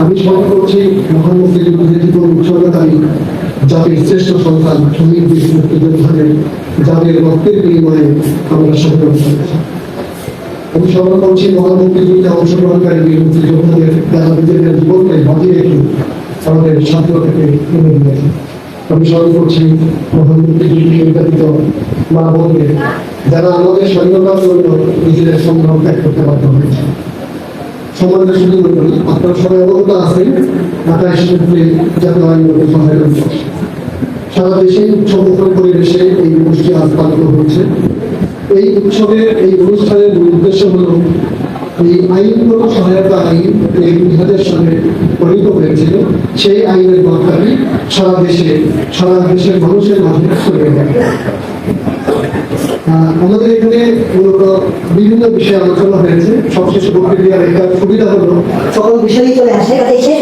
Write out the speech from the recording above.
আমি স্মরণ করছি মহান মুক্তিযুদ্ধের জীবন উৎসর্গকারী জাতির শ্রেষ্ঠ সন্তান মুক্তিযোদ্ধাদের যাদের রক্তের বিনিময়ে আমরা স্বাধীনতা পেয়েছি আমি স্মরণ করছি মহান মুক্তিযুদ্ধে অংশগ্রহণকারী বীর মুক্তিযোদ্ধাদের যারা নিজেদের জীবনকে বাজিয়ে রেখে আমাদের স্বাধীনতাকে এনে দিয়েছে আমি স্মরণ করছি মহান মা বোনদের, যারা আমাদের স্বাধীনতার জন্য নিজেদের সংগ্রাম ত্যাগ করতে বাধ্য হয়েছে। শুধু করি আপনার সবাই আইনগত সম্মেলন সারা দেশে উৎসবমুখর পরিবেশে এই অনুষ্ঠানটি আজ পালিত হচ্ছে। এই উৎসবের এই অনুষ্ঠানের মূল এই আইনগত সহায়তা আইন এই হাজার সালে প্রণীত হয়েছিল। সেই আইনের বার্তাটি সারা দেশে, সারা দেশের মানুষের মাঝে আমাদের এখানে মূলত বিভিন্ন বিষয়ে আলোচনা হয়েছে। সবশেষ প্রক্রিয়ার একটা সুবিধা হলো, সকল বিষয়ই চলে আসে শেষ